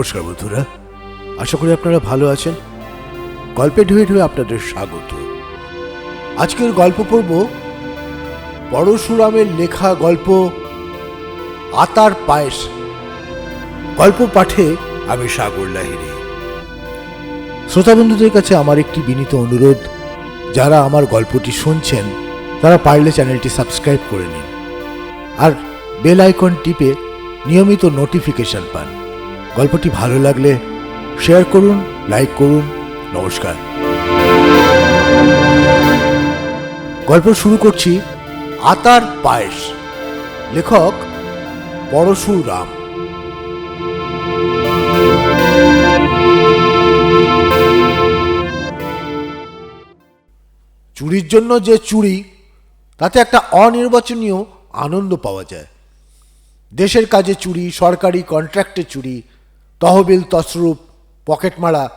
নমস্কার বন্ধুরা। আশা করি আপনারা ভালো আছেন। গল্পে ঢুয়ে ঢুয়ে আপনাদের স্বাগত। আজকের গল্প পড়ব পরশুরামের লেখা গল্প আতার পায়েস। গল্প পাঠে আমি সাগর লাহিরি শ্রোতা বন্ধুদের কাছে আমার একটি বিনীত অনুরোধ, যারা আমার গল্পটি শুনছেন, তারা পারলে চ্যানেলটি সাবস্ক্রাইব করে নিন। আর বেল আইকন টিপে নিয়মিত নোটিফিকেশন পান। গল্পটি ভালো লাগলে শেয়ার করুন, লাইক করুন, নমস্কার। গল্প শুরু করছি আতার পায়েস। লেখক পরশুরাম চুরির জন্য যে চুরি, তাতে একটা অনির্বাচনীয় আনন্দ পাওয়া যায়। দেশের কাজে চুরি, সরকারি কন্ট্রাক্টে চুরি তহবিল, তসরূপ পকেট মারা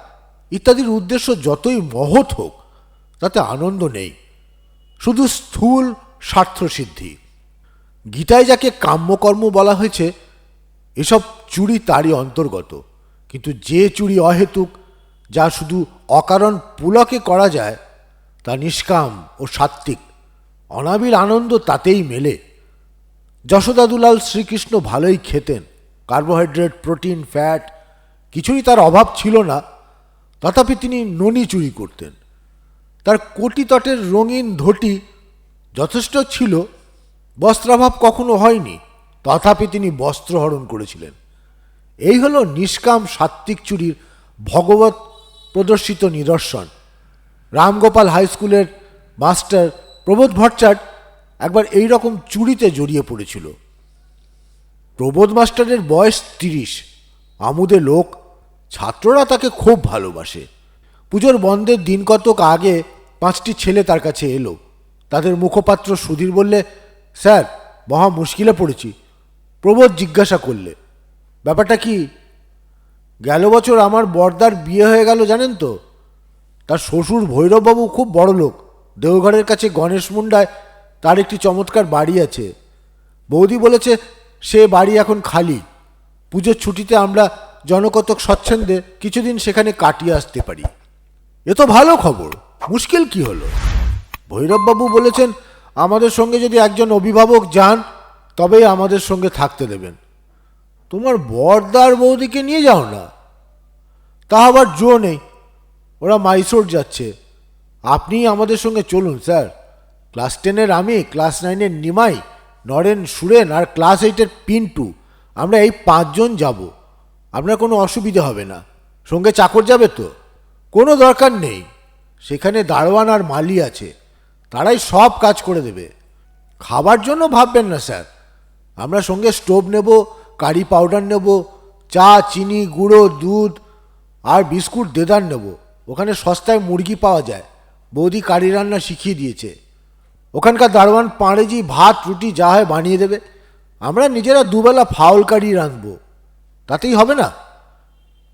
ইত্যাদির উদ্দেশ্য যতই মহৎ হোক, তাতে আনন্দ নেই। শুধু স্থূল স্বার্থসিদ্ধি। গীতায় যাকে কাম্যকর্ম বলা হয়েছে, এসব চুরি তারই অন্তর্গত। কিন্তু যে চুরি অহেতুক, যা শুধু অকারণ পুলকে করা যায়, তা নিষ্কাম ও সাত্ত্বিক। অনাবিল আনন্দ তাতেই মেলে। যশোদাদুলাল শ্রীকৃষ্ণ ভালোই খেতেন। কার্বোহাইড্রেট, প্রোটিন, ফ্যাট, কিছুই তার অভাব ছিল না। তথাপি তিনি ননি চুরি করতেন। তার কোটি তটের রঙিন ধটি যথেষ্ট ছিল, বস্ত্রাভাব কখনো হয়নি। তথাপি তিনি বস্ত্রহরণ করেছিলেন। এই হলো নিষ্কাম সাত্ত্বিক চুরির ভগবত প্রদর্শিত নিদর্শন। রামগোপাল হাই স্কুলের মাস্টার প্রবোধ ভট্টাচার্য একবার এই রকম চুরিতে জড়িয়ে পড়েছিল। প্রবোধ মাস্টারের বয়স তিরিশ। আমুদে লোক, ছাত্ররা তাকে খুব ভালোবাসে। পুজোর বন্ধের দিন কতক আগে পাঁচটি ছেলে তার কাছে এলো। তাদের মুখপাত্র সুধীর বললে, স্যার, মহা মুশকিলে পড়েছি। প্রবোধ জিজ্ঞাসা করলে, ব্যাপারটা কি? গেল বছর আমার বর্দার বিয়ে হয়ে গেল জানেন তো? তার শ্বশুর ভৈরববাবু খুব বড় লোক। দেওঘরের কাছে গণেশ মুন্ডায় তার একটি চমৎকার বাড়ি আছে। বৌদি বলেছে সে বাড়ি এখন খালি। পুজোর ছুটিতে আমরা জনকতক স্বচ্ছন্দে কিছুদিন সেখানে কাটিয়ে আসতে পারি। এ তো ভালো খবর। মুশকিল কি হলো? ভৈরববাবু বলেছেন, আমাদের সঙ্গে যদি একজন অভিভাবক যান, তবেই আমাদের সঙ্গে থাকতে দেবেন। তোমার বর্দার বৌদিকে নিয়ে যাও না। তা আবার জো নেই। ওরা মাইসোর যাচ্ছে। আপনিই আমাদের সঙ্গে চলুন, স্যার। ক্লাস টেনের আমি, ক্লাস নাইনের নিমাই। নরেন, সুরেন আর ক্লাস এইটের পিন্টু। আমরা এই পাঁচজন যাব। আপনার কোনো অসুবিধে হবে না। সঙ্গে চাকর যাবে তো? কোনো দরকার নেই। সেখানে দারোয়ান আর মালি আছে। তারাই সব কাজ করে দেবে। খাবার জন্য ভাববেন না, স্যার। আমরা সঙ্গে স্টোভ নেব, কারি পাউডার নেব, চা, চিনি, গুঁড়ো, দুধ আর বিস্কুট দেদার নেব। ওখানে সস্তায় মুরগি পাওয়া যায়। বৌদি কারি রান্না শিখিয়ে দিয়েছে। ওখানকার দারোয়ান পাঁড়েজি ভাত, রুটি যা হয় বানিয়ে দেবে। আমরা নিজেরা দুবেলা ফাউল কারি রাঁধবো। তাতেই হবে না।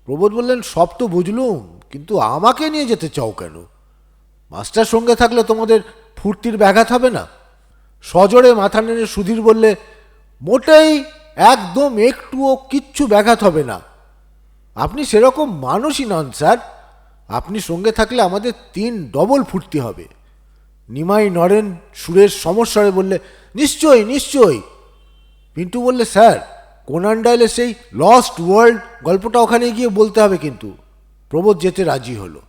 প্রবোধ বললেন, সব তো বুঝলুম, কিন্তু আমাকে নিয়ে যেতে চাও কেন? মাস্টার সঙ্গে থাকলে তোমাদের ফুর্তির ব্যাঘাত হবে না। সজোরে মাথা নেড়ে সুধীর বললে, মোটেই একদম একটুও কিচ্ছু ব্যাঘাত হবে না। আপনি সেরকম মানুষই নন, স্যার। আপনি সঙ্গে থাকলে আমাদের তিন ডবল ফুর্তি হবে। নিমাই নরেন সুরেশ সমস্যারে বললে, নিশ্চয়ই নিশ্চয়ই। পিন্টু বললে, স্যার, কোনান ডাইলের সেই লস্ট ওয়ার্ল্ড গল্পটা ওখানে গিয়ে বলতে হবে কিন্তু। প্রবোধ যেতে রাজি হলো।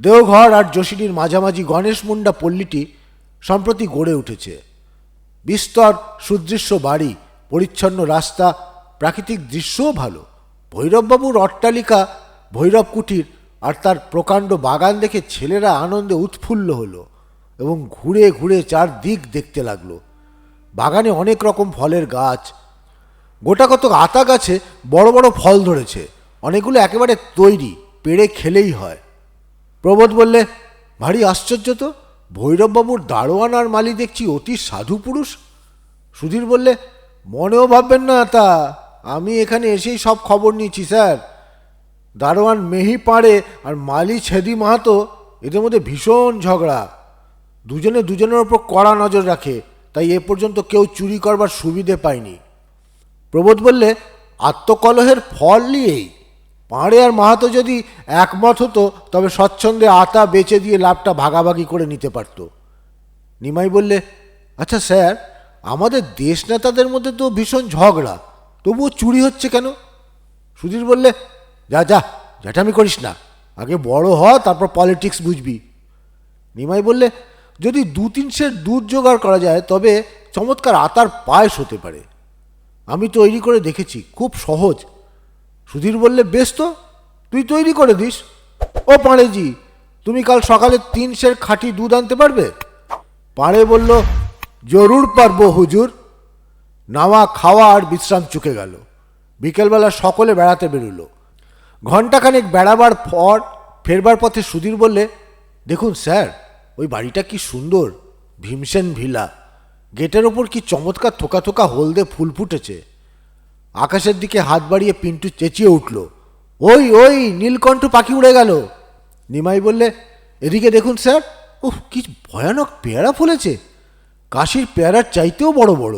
দেওঘর আর যোশিনীর মাঝামাঝি গণেশ মুন্ডা পল্লীটি সম্প্রতি গড়ে উঠেছে। বিস্তর, সুদৃশ্য বাড়ি, পরিচ্ছন্ন রাস্তা, প্রাকৃতিক দৃশ্যও ভালো। ভৈরববাবুর অট্টালিকা, ভৈরব কুটির আর তার প্রকাণ্ড বাগান দেখে ছেলেরা আনন্দে উৎফুল্ল হলো। এবং ঘুরে ঘুরে চারদিক দেখতে লাগল। বাগানে অনেক রকম ফলের গাছ। গোটা কত আতা গাছে বড় বড় ফল ধরেছে। অনেকগুলো একেবারে তৈরি, পেড়ে খেলেই হয়। প্রবোধ বললে, ভারী আশ্চর্য তো, ভৈরববাবুর দারোয়ান আর মালি দেখছি অতি সাধু পুরুষ? সুধীর বললে, মনেও ভাববেন না তা আমি এখানে এসেই সব খবর নিয়েছি স্যার। দারোয়ান মেহি পাড়ে আর মালি ছেদি মাহাতো, এদের মধ্যে ভীষণ ঝগড়া। দুজনে দুজনের ওপর কড়া নজর রাখে, তাই এ পর্যন্ত কেউ চুরি করবার সুবিধে পায়নি। প্রবোধ বললে, আত্মকলহের ফল নিয়েই। পাঁড়ে আর মাহাতো যদি একমত হতো, তবে স্বচ্ছন্দে আতা বেচে দিয়ে লাভটা ভাগাভাগি করে নিতে পারত। নিমাই বললে আচ্ছা স্যার, আমাদের দেশ নেতাদের মধ্যে তো ভীষণ ঝগড়া, তবুও চুরি হচ্ছে কেন? সুধীর বললে, যা যা, জ্যাঠামি করিস না, আগে বড় হ, তারপর পলিটিক্স বুঝবি। নিমাই বললে যদি দু তিন সের দুধ জোগাড় করা যায়, তবে চমৎকার আতার পায়েস হতে পারে। আমি তৈরি করে দেখেছি, খুব সহজ। সুধীর বললে, বেশ তো, তুই তৈরি করে দিস। ও পাঁড়েজি, তুমি কাল সকালে তিন সের খাঁটি দুধ আনতে পারবে? পাড়ে বলল, জরুর পারব, হুজুর। নাওয়া, খাওয়া আর বিশ্রাম চুকে গেল। বিকেলবেলা সকলে বেড়াতে বেরোলো। ঘণ্টাখানেক বেড়াবার পর ফেরবার পথে সুধীর বললে, দেখুন স্যার ওই বাড়িটা কি সুন্দর, ভীমসেন ভিলা। গেটের ওপর কি চমৎকার থোকা থোকা হলদে ফুল ফুটেছে। আকাশের দিকে হাত বাড়িয়ে পিন্টু চেঁচিয়ে উঠল, ওই ওই, নীলকণ্ঠ পাখি উড়ে গেল। নিমাই বললে, এদিকে দেখুন স্যার, উফ, কি ভয়ানক পেয়ারা ফুলেছে। কাশির পেয়ারার চাইতেও বড় বড়।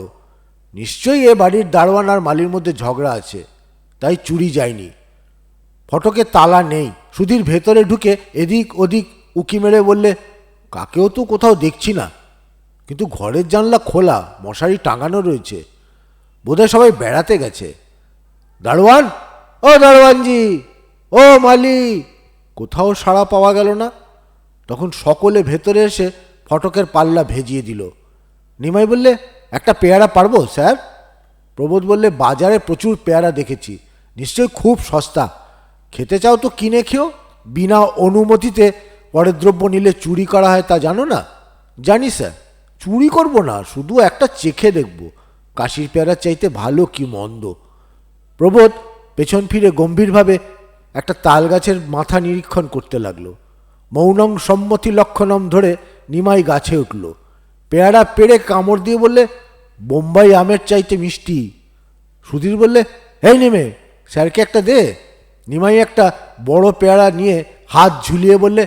নিশ্চয়ই এ বাড়ির দারোয়ান আর মালির মধ্যে ঝগড়া আছে, তাই চুরি যায়নি। ফটকে তালা নেই। সুধীর ভেতরে ঢুকে এদিক ওদিক উকি মেরে বললে কাকেও তো কোথাও দেখছি না। কিন্তু ঘরের জানলা খোলা, মশারি টাঙানো রয়েছে। বোধহয় সবাই বেড়াতে গেছে। দারোয়ান? ও দারোয়ানজি! ও মালি! কোথাও সাড়া পাওয়া গেল না। তখন সকলে ভেতরে এসে ফটকের পাল্লা ভেজিয়ে দিল। নিমাই বললে, একটা পেয়ারা পারব, স্যার? প্রবোধ বললে, বাজারে প্রচুর পেয়ারা দেখেছি। নিশ্চয়ই খুব সস্তা। খেতে চাও তো কিনে খেও। বিনা অনুমতিতে পরের দ্রব্য নিলে চুরি করা হয় তা জানো না? জানি স্যার। চুরি করব না, শুধু একটা চেখে দেখব। কাশির পেয়ারার চাইতে ভালো কি মন্দ? প্রবোধ, পেছন ফিরে গম্ভীরভাবে একটা তাল গাছের মাথা নিরীক্ষণ করতে লাগল। মৌনং সম্মতি লক্ষণম ধরে নিমাই গাছে উঠল। পেয়ারা পেড়ে কামড় দিয়ে বললে, বোম্বাই আমের চাইতে মিষ্টি। সুধীর বললে, এই নেমে স্যারকে একটা দে। নিমাই একটা বড় পেয়ারা নিয়ে হাত ঝুলিয়ে বললে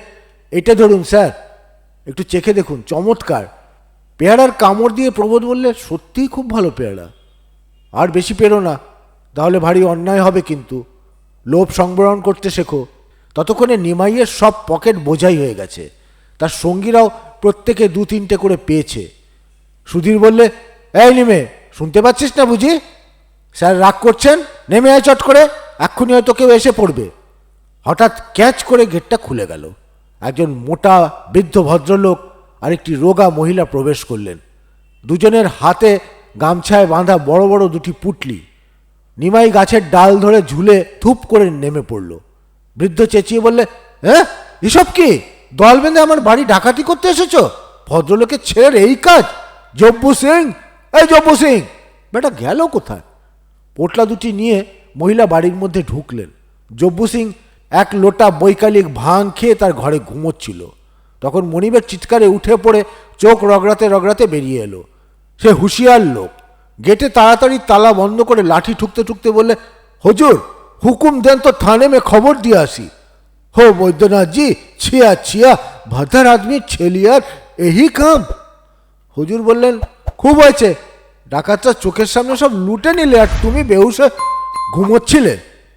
এটা ধরুন স্যার, একটু চেখে দেখুন, চমৎকার। পেয়ারার কামড় দিয়ে প্রবোধ বললে সত্যিই খুব ভালো পেয়ারা। আর বেশি পেরো না, তাহলে ভারী অন্যায় হবে কিন্তু। লোভ সংবরণ করতে শেখো। ততক্ষণে নিমাইয়ের সব পকেট বোঝাই হয়ে গেছে। তার সঙ্গীরাও প্রত্যেকে দু তিনটে করে পেয়েছে। সুধীর বললে, এই নেমে, শুনতে পাচ্ছিস না বুঝি? স্যার রাগ করছেন? নেমে আয় চট করে, এক্ষুনি হয়তো কেউ এসে পড়বে। হঠাৎ ক্যাচ করে গেটটা খুলে গেল। একজন মোটা বৃদ্ধ ভদ্রলোক আর একটি রোগা মহিলা প্রবেশ করলেন। দুজনের হাতে গামছায় বাঁধা বড় বড় দুটি পুটলি। নিমাই গাছের ডাল ধরে ঝুলে থুপ করে নেমে পড়ল। বৃদ্ধ চেঁচিয়ে বললে হ্যাঁ এসব কি? দল বেঁধে আমার বাড়ি ডাকাতি করতে এসেছ? ভদ্রলোকের ছেলের এই কাজ? জব্বু সিং, এই জব্বু সিং, বেটা গেল কোথায়? পোটলা দুটি নিয়ে মহিলা বাড়ির মধ্যে ঢুকলেন। জব্বু সিং এক লোটা বৈকালিক ভাঙ খেয়ে তার ঘরে ঘুমোচ্ছিল। তখন মনিবের চিৎকারে উঠে পড়ে চোখ রগড়াতে রগড়াতে বেরিয়ে এলো। সে হুঁশিয়ার লোক। গেটে তাড়াতাড়ি তালা বন্ধ করে লাঠি ঠুকতে ঠুকতে বললে, হজুর, হুকুম দেন তো থানে মে খবর দিয়ে আসি। হো বৈদ্যনাথজি ছিয়া ছিয়া ভাতার আদমি, ছেলিয়ার, এহি কাম? হুজুর বললেন, খুব হয়েছে। ডাকাতরা চোখের সামনে সব লুটে নিলে আর তুমি বেউসে ঘুমোচ্ছিলে।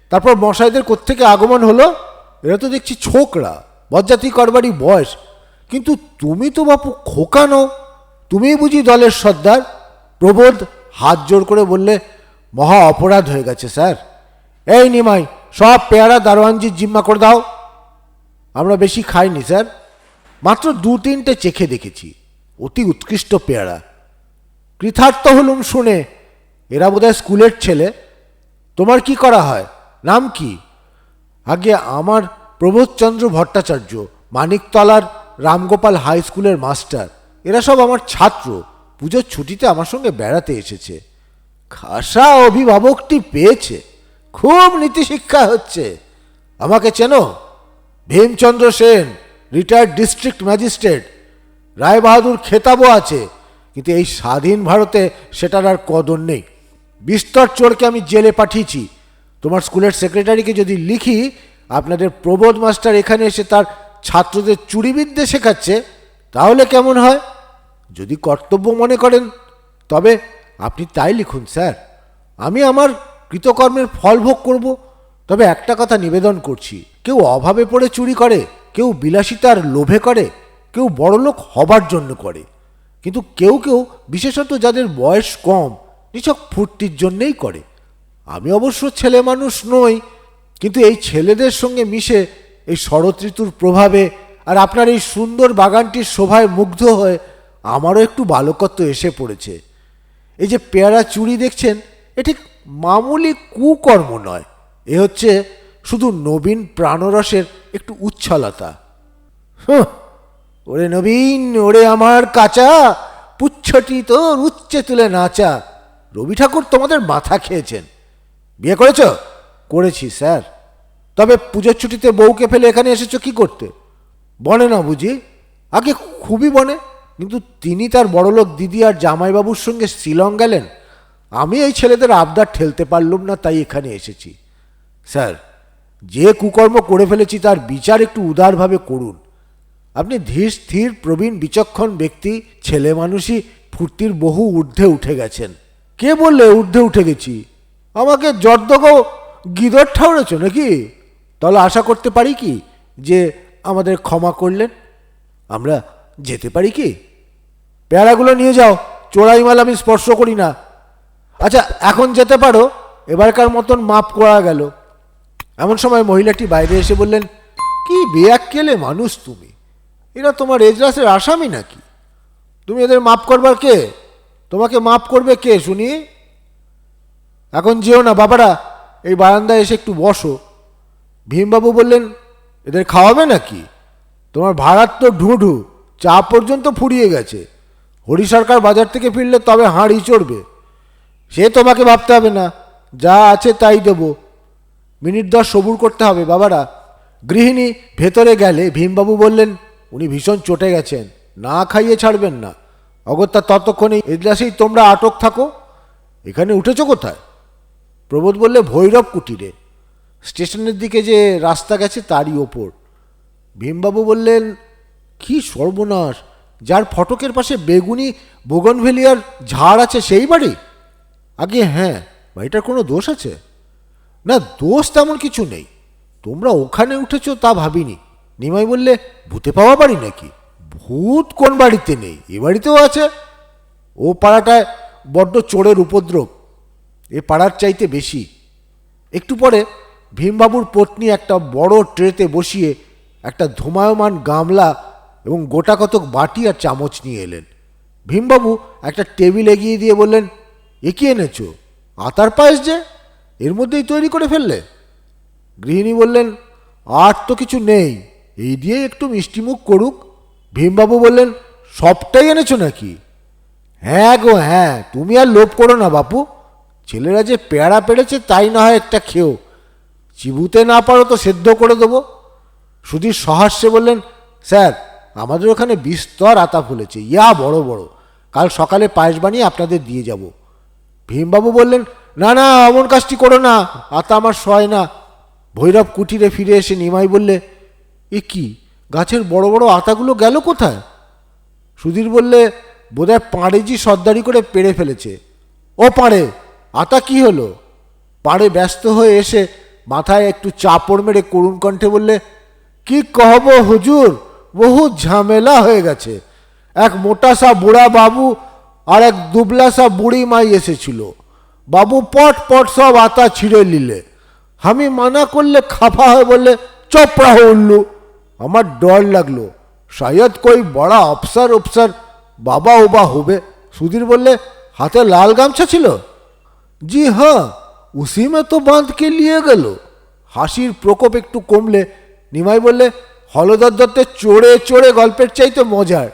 তারপর মশাইদের কোত্থেকে আগমন হলো? এরা তো দেখছি ছোকরা, বজ্জাতি করবারই বয়স। কিন্তু তুমি তো বাপু খোকা নও। তুমিই বুঝি দলের সর্দার? প্রবোধ হাত জোর করে বললে, মহা অপরাধ হয়ে গেছে, স্যার। এই নিমাই, সব পেয়ারা দারোয়ানজির জিম্মা করে দাও। আমরা বেশি খাইনি, স্যার। মাত্র দু তিনটে চেখে দেখেছি। অতি উৎকৃষ্ট পেয়ারা। কৃথার্থ হলুম শুনে, এরা বোধহয় স্কুলের ছেলে। তোমার কি করা হয়? নাম কি? আগে আমার প্রবোধচন্দ্র ভট্টাচার্য, মানিকতলার রামগোপাল হাই স্কুলের মাস্টার, এরা সব আমার ছাত্র। পুজোর ছুটিতে আমার সঙ্গে বেড়াতে এসেছে। খাসা অভিভাবকটি পেয়েছে। খুব নীতিশিক্ষা হচ্ছে। আমাকে চেনো? Bhimchandra Sen retired district magistrate Raibahadur খেতাবও আছে। কিন্তু এই স্বাধীন ভারতে সেটার আর কদর নেই। বিস্তর চোরকে আমি জেলে পাঠিয়েছি। তোমার স্কুলের সেক্রেটারিকে যদি লিখি, আপনাদের প্রবোধ মাস্টার এখানে এসে তার ছাত্রদের চুরিবিদ্যে শেখাচ্ছে, তাহলে কেমন হয়? যদি কর্তব্য মনে করেন, তবে আপনি তাই লিখুন, স্যার। আমি আমার কৃতকর্মের ফল ভোগ করব, তবে একটা কথা নিবেদন করছি। কেউ অভাবে পড়ে চুরি করে, কেউ বিলাসিতার লোভে করে, কেউ বড়লোক হবার জন্য করে। কিন্তু কেউ কেউ, বিশেষত যাদের বয়স কম, নিছক ফুর্তির জন্যেই করে। আমি অবশ্য ছেলে মানুষ নই, কিন্তু এই ছেলেদের সঙ্গে মিশে এই শরৎ ঋতুর প্রভাবে আর আপনার এই সুন্দর বাগানটির শোভায় মুগ্ধ হয়ে আমারও একটু বালকত্ব এসে পড়েছে। এই যে পেয়ারা চুরি দেখছেন, এ ঠিক মামুলি কুকর্ম নয়, এ হচ্ছে শুধু নবীন প্রাণরসের একটু উচ্ছলতা ওরে নবীন, ওরে আমার কাঁচা, পুচ্ছটি তোর উচ্চে তুলে নাচা। রবি ঠাকুর তোমাদের মাথা খেয়েছেন। বিয়ে করেছ? করেছি স্যার। তবে পুজোর ছুটিতে বউকে ফেলে এখানে এসেছ কি করতে? বনে না বুঝি। আগে খুবই বনে কিন্তু তিনি তার বড়লোক দিদি আর জামাইবাবুর সঙ্গে শিলং গেলেন। আমি এই ছেলেদের আবদার ঠেলতে পারলুম না তাই এখানে এসেছি। স্যার যে কুকর্ম করে ফেলেছি তার বিচার একটু উদারভাবে করুন। আপনি ধীর স্থির প্রবীণ বিচক্ষণ ব্যক্তি ছেলে মানুষই ফুর্তির বহু ঊর্ধ্বে উঠে গেছেন। কে বললে ঊর্ধ্বে উঠে গেছি? আমাকে জর্দগো গিদর ঠাউরেছ নাকি? তাহলে আশা করতে পারি কি যে আমাদের ক্ষমা করলেন? আমরা যেতে পারি কি? পেয়ারাগুলো নিয়ে যাও চোরাই মাল আমি স্পর্শ করি না। আচ্ছা এখন যেতে পারো, এবারকার মতন মাপ করা গেল। এমন সময় মহিলাটি বাইরে এসে বললেন, কি বেয়াক্কেলে মানুষ তুমি? এরা তোমার এজলাসের আসামি নাকি? তুমি এদের মাপ করবার কে? তোমাকে মাপ করবে কে, শুনি? এখন যেও না, বাবারা, এই বারান্দায় এসে একটু বসো। ভীমবাবু বললেন, এদের খাওয়াবে নাকি? তোমার ভাড়ার তো ঢুঢু, চা পর্যন্ত ফুরিয়ে গেছে। হরি সরকার বাজার থেকে ফিরলে তবে হাঁড়ি চড়বে। সে তোমাকে ভাবতে হবে না, যা আছে তাই দেব। মিনিট দশ সবুর করতে হবে, বাবারা। গৃহিণী ভেতরে গেলে ভীমবাবু বললেন, উনি ভীষণ চটে গেছেন, না খাইয়ে ছাড়বেন না। অগত্যা ততক্ষণে এজলাসেই তোমরা আটক থাকো। এখানে উঠেছো কোথায়? প্রবোধ বললে, ভৈরব কুটিরে, স্টেশনের দিকে যে রাস্তা গেছে তারই ওপর। ভীমবাবু বললেন, কি সর্বনাশ! যার ফটকের পাশে বেগুনি বোগনভেলিয়ার ঝাড় আছে সেই বাড়ি? আগে হ্যাঁ বাড়িটার কোনো দোষ আছে? না, দোষ তেমন কিছু নেই। তোমরা ওখানে উঠেছো তা ভাবিনি। নিমাই বললে, ভূতে পাওয়া বাড়ি নাকি? ভূত কোন বাড়িতে নেই? এ বাড়িতেও আছে? ও পাড়াটায় বড্ড চোরের উপদ্রব। এ পাড়ার চাইতে বেশি। একটু পরে ভীমবাবুর পত্নী একটা বড় ট্রেতে বসিয়ে একটা ধুমায়মান গামলা এবং গোটা কতক বাটি আর চামচ নিয়ে এলেন। ভীমবাবু একটা টেবিল এগিয়ে দিয়ে বললেন, এ কি এনেছো? আতার পায়েস যে? এর মধ্যেই তৈরি করে ফেললে? গৃহিণী বললেন, আর তো কিছু নেই, এই দিয়ে একটু মিষ্টিমুখ করুক। ভীমবাবু বললেন, সবটাই এনেছো নাকি? হ্যাঁ গো হ্যাঁ তুমি আর লোভ করো না বাপু। ছেলেরা যে পেয়ারা পেড়েছে তাই না হয় একটা খেও চিবুতে না পারো তো সেদ্ধ করে দেবো। সুধীর সহাস্যে বললেন, স্যার, আমাদের ওখানে বিস্তর আতা ফুলেছে। ইয়া বড় বড়। কাল সকালে পায়েস বানিয়ে আপনাদের দিয়ে যাব। ভীমবাবু বললেন, না না, অমন কাজটি করো না। আতা আমার সয় না। ভৈরব কুটিরে ফিরে এসে নিমাই বললে, এ কি? গাছের বড় বড় আতাগুলো গেল কোথায়? সুধীর বললে, বোধহয় পাড়েজি সর্দারি করে পেড়ে ফেলেছে। ও পাড়ে আতা কি হলো? পাড়ে ব্যস্ত হয়ে এসে মাথায় একটু চাপড় মেরে করুণ কণ্ঠে বললে, কি কহব হুজুর? বহু ঝামেলা হয়ে গেছে। এক মোটা সা বুড়া বাবু আর এক দুবলা সা বুড়ি মাই এসেছিল। বাবু পট পট সব আতা ছিঁড়ে নিলে। আমি মানা করলে খাফা হয়ে বললে, চপড়া উল্লু আমার ডর লাগল। শায়দ কই বড়া অফসার অফসার, বাবা ওবা হবে। সুধীর বললে, হাতে লাল গামছা ছিল? জি হ্যাঁ উসিমে তো বাঁধকে নিয়ে গেল হাসির প্রকোপ একটু কমলে নিমাই বললে হলদর দত্তের চড়ে চড়ে গল্পের চাইতে মজার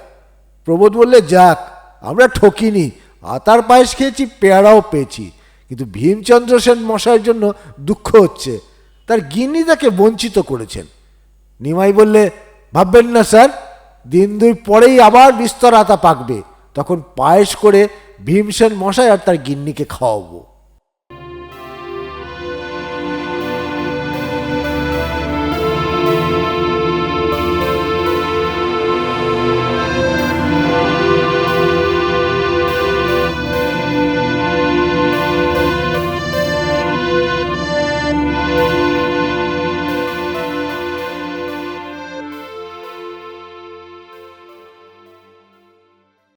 প্রবোধ বললে যাক আমরা ঠকিনি আতার পায়েস খেয়েছি পেয়ারাও পেয়েছি কিন্তু ভীমচন্দ্র সেন মশাইয়ের জন্য দুঃখ হচ্ছে তার গিন্নি তাকে বঞ্চিত করেছেন নিমাই বললে ভাববেন না স্যার দিন দুই পরেই আবার বিস্তর আতা পাকবে তখন পায়েস করে ভীমসেন মশাই আর তার গিন্নিকে খাওয়াবো